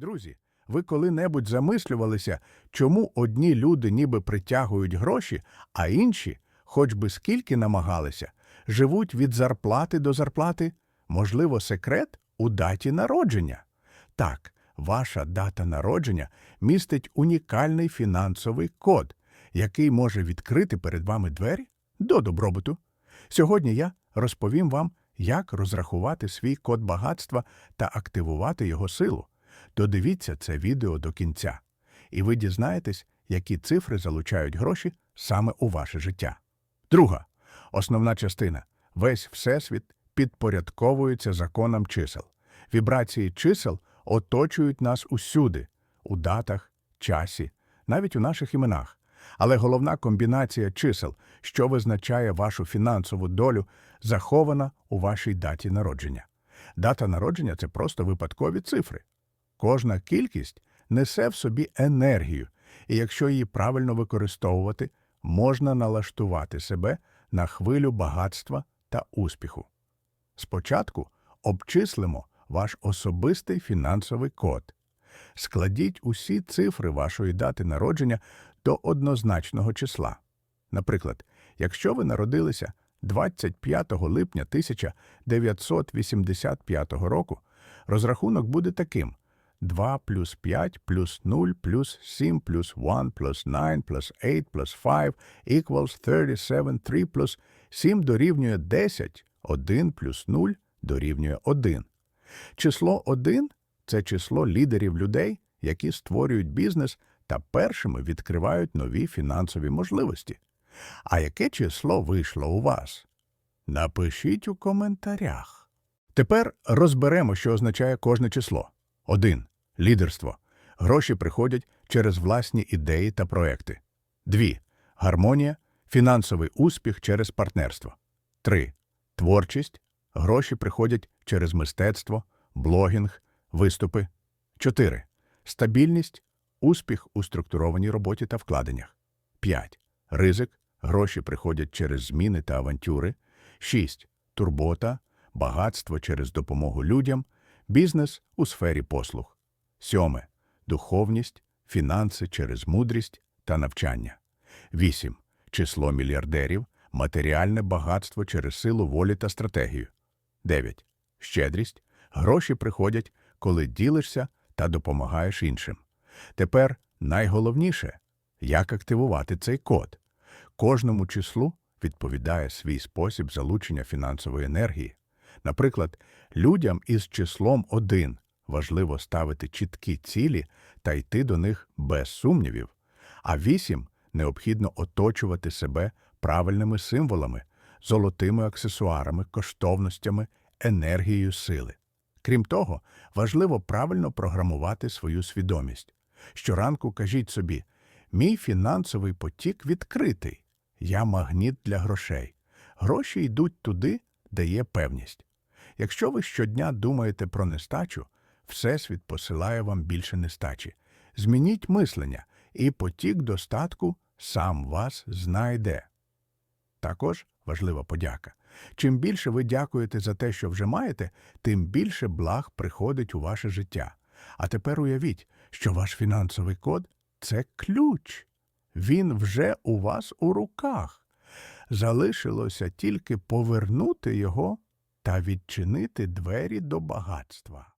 Друзі, ви коли-небудь замислювалися, чому одні люди ніби притягують гроші, а інші, хоч би скільки намагалися, живуть від зарплати до зарплати? Можливо, секрет у даті народження? Так, ваша дата народження містить унікальний фінансовий код, який може відкрити перед вами двері до добробуту. Сьогодні я розповім вам, як розрахувати свій код багатства та активувати його силу. Додивіться це відео до кінця, і ви дізнаєтесь, які цифри залучають гроші саме у ваше життя. Друга. Основна частина. Весь Всесвіт підпорядковується законам чисел. Вібрації чисел оточують нас усюди, у датах, часі, навіть у наших іменах. Але головна комбінація чисел, що визначає вашу фінансову долю, захована у вашій даті народження. Дата народження це просто випадкові цифри. Кожна кількість несе в собі енергію, і якщо її правильно використовувати, можна налаштувати себе на хвилю багатства та успіху. Спочатку обчислимо ваш особистий фінансовий код. Складіть усі цифри вашої дати народження до однозначного числа. Наприклад, якщо ви народилися 25 липня 1985 року, розрахунок буде таким 2 плюс 5 плюс 0 плюс 7 плюс 1 плюс 9 плюс 8 плюс 5 equals 37, 3 плюс 7 дорівнює 10, 1 плюс 0 дорівнює 1. Число 1 – це число лідерів людей, які створюють бізнес та першими відкривають нові фінансові можливості. А яке число вийшло у вас? Напишіть у коментарях. Тепер розберемо, що означає кожне число. 1. Лідерство. Гроші приходять через власні ідеї та проекти. 2. Гармонія. Фінансовий успіх через партнерство. 3. Творчість. Гроші приходять через мистецтво, блогінг, виступи. 4. Стабільність. Успіх у структурованій роботі та вкладеннях. 5. Ризик. Гроші приходять через зміни та авантюри. 6. Турбота. Багатство через допомогу людям. Бізнес у сфері послуг. 7. Духовність. Фінанси через мудрість та навчання. 8. Число мільярдерів. Матеріальне багатство через силу волі та стратегію. 9. Щедрість. Гроші приходять, коли ділишся та допомагаєш іншим. Тепер найголовніше – як активувати цей код. Кожному числу відповідає свій спосіб залучення фінансової енергії. Наприклад, людям із числом 1 важливо ставити чіткі цілі та йти до них без сумнівів, а 8 необхідно оточувати себе правильними символами, золотими аксесуарами, коштовностями, енергією сили. Крім того, важливо правильно програмувати свою свідомість. Щоранку кажіть собі, мій фінансовий потік відкритий, я магніт для грошей. Гроші йдуть туди, де є певність. Якщо ви щодня думаєте про нестачу, Всесвіт посилає вам більше нестачі. Змініть мислення, і потік достатку сам вас знайде. Також важлива подяка. Чим більше ви дякуєте за те, що вже маєте, тим більше благ приходить у ваше життя. А тепер уявіть, що ваш фінансовий код це ключ. Він вже у вас у руках. Залишилося тільки повернути його та відчинити двері до багатства.